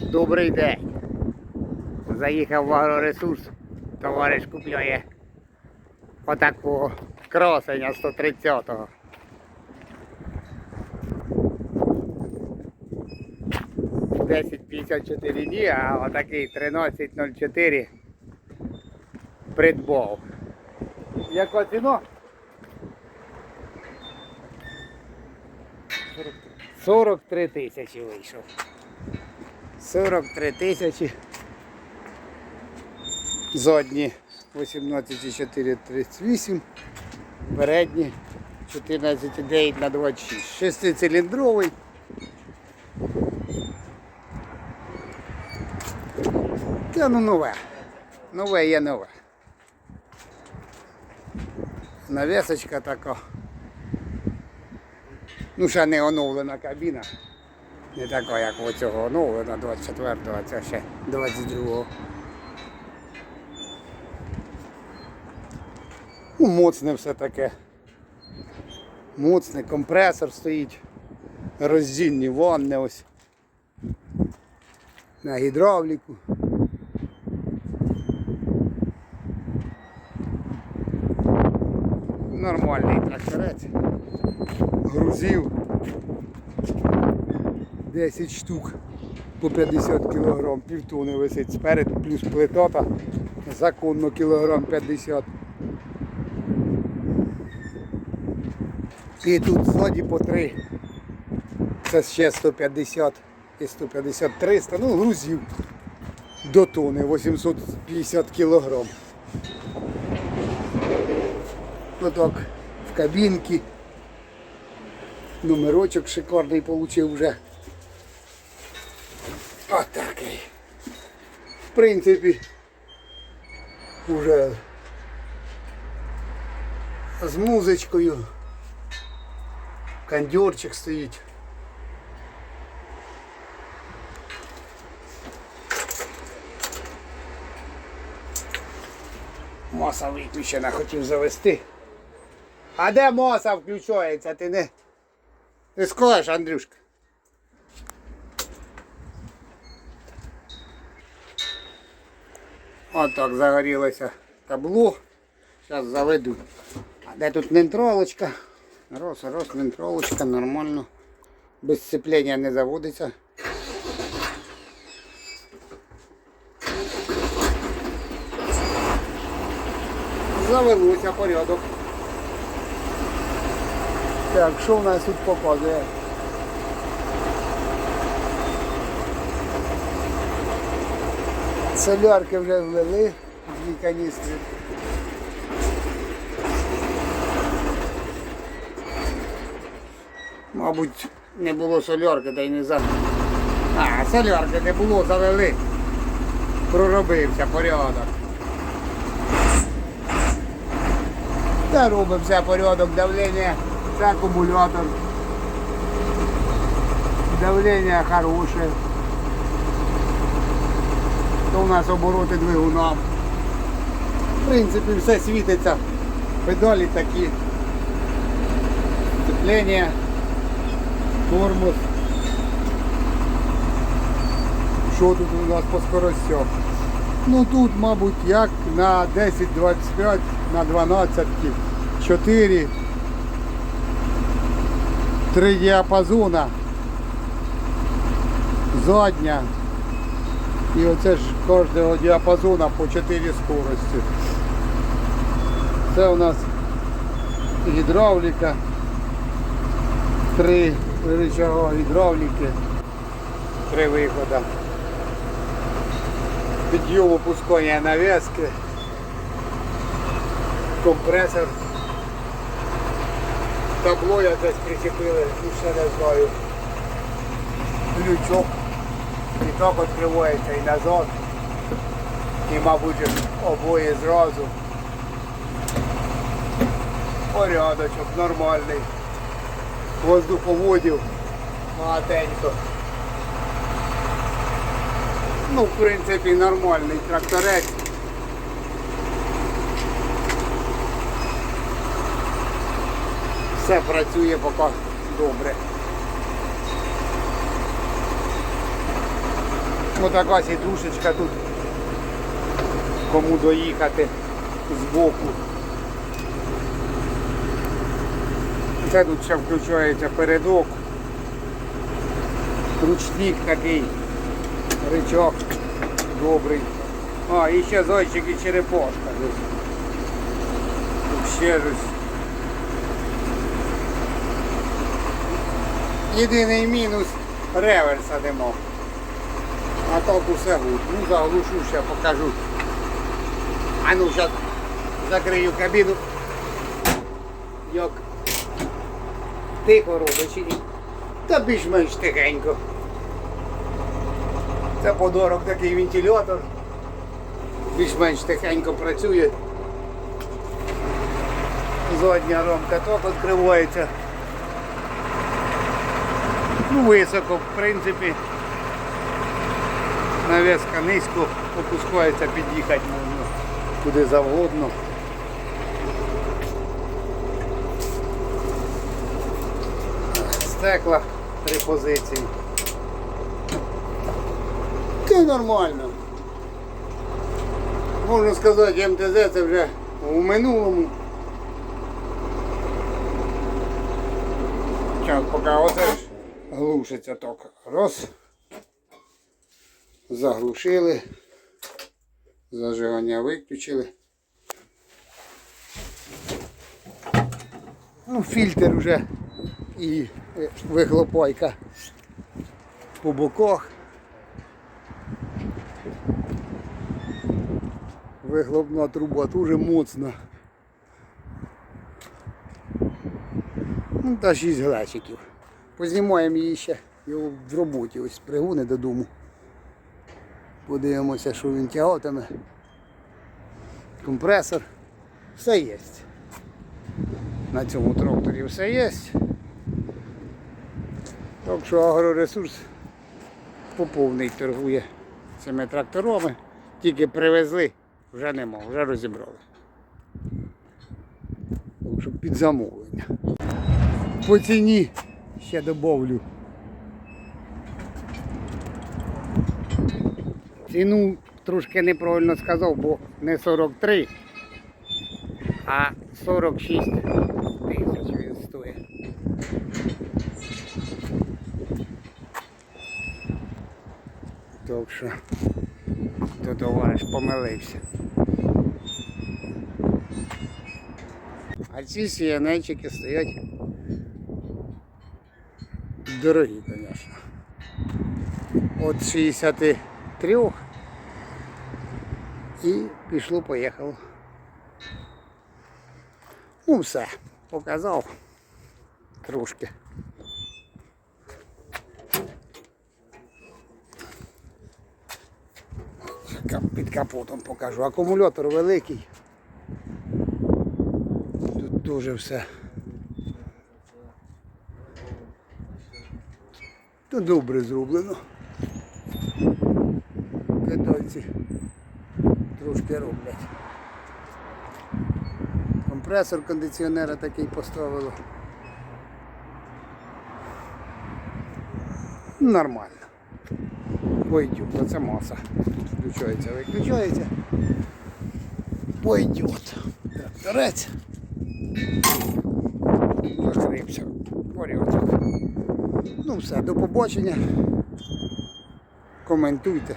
Добрий день. Заїхав в агроресурс. Товариш купляє отакого красення 130-го. Десять п'ятдесят чотири дні, а отакий 13.04 придбав. Яка ціна? 43 тисячі вийшов. 43 тисячі. Задні 18,438. Передні 14,9 на 26. Шестициліндровий. Та ну нове. Нове є нове. Навісочка така. Ну, ще не оновлена кабіна. Не така, як у цього оновлена 24-го, а це ще 22-го. Ну, моцне все таке. Моцний компресор стоїть. Роздільні ванни ось. На гідравліку. Нормальний тракторець. Грузів 10 штук по 50 кг, півтони висить спереду, плюс плитота, законно кілограм 50 І тут ззаді по 3. Це ще 150 і 150 300, ну грузів до тони 850 кг. Отак в кабінці. Номерочок шикарний получив вже. Отакий. В принципі, вже з музичкою. Кондьорчик стоїть. Моса виключена, хотів завести. А де моса включається? Ти не, не скажеш, Андрюшка? От так загорілося табло. Зараз заведу. А де тут нентролочка? Рос, рос, нентролочка, нормально. Без сцеплення не заводиться. Завелося порядок. Так, що в нас тут показує? Солярки вже влили, дві каністри. Мабуть, не було солярки, та й не за. А, солярки не було, завели. Проробився порядок. Та робився порядок, давлення, це акумулятор. Давлення хороше. То у нас обороти двигуна. В принципі, все світиться. Педалі такі. Сцеплення, тормоз. Що тут у нас по скоростях? Ну тут, мабуть, як на 10-25, на 12, 4, 3 діапазона, задня. І оце ж кожного діапазона по 4 скорості. Це у нас гідравліка, три рычага гідравліки, три виходи. Підйом опускання навески, компресор. Табло я десь причепили, ще не знаю. Лючок. Так відкривається і назад. І, мабуть, обоє зразу. Порядочок нормальний. Воздуховодів багатенько. Ну, в принципі, нормальний тракторець. Все працює поки добре. Отака сідушечка тут. Кому доїхати збоку. Це тут ще включається передок. Ручник такий. Рычаг добрий. А, і ще зайчик і черепашка. Тут ще щось. Єдиний мінус реверса нема. А так усе гуд. Ну заглушу ще покажу. А ну зараз закрию кабіну. Як тихо робить? Та більш-менш тихенько. Це подарок такий вентилятор. Більш-менш тихенько працює. Задня ромка так відкривається. Ну, високо, в принципі. Навеска низько опускається, під'їхати можна куди завгодно. Стекла три позиції. Це нормально. Можна сказати, МТЗ це вже у минулому. Зараз поки оце ж глушиться ток. Раз. Заглушили. Зажигання виключили. Ну, фільтр вже і е, по боках. Вихлопна труба дуже моцна. Ну, та 6 глечиків. Познімаємо її ще його в роботі, ось пригони додому. Подивимося, що він тягатиме. Компресор. Все є. На цьому тракторі все є. Так що агроресурс поповний торгує цими тракторами. Тільки привезли, вже нема, вже розібрали. Так що під замовлення. По ціні ще добавлю. Ціну трошки неправильно сказав, бо не 43, а 46 тисяч він стоїть. Так що то товариш помилився. А ці сіянечики стоять дорогі, звісно. От 63 і пішло, поїхало. Ну все, показав трошки. Під капотом покажу. Акумулятор великий. Тут дуже все. Тут добре зроблено. Китайці трошки роблять. Компресор кондиціонера такий поставило. Нормально. Пойдет, оце маса. Включається, виключається. Пойдет. Тракторець. Закрився. Порядок. Ну все, до побачення. Коментуйте,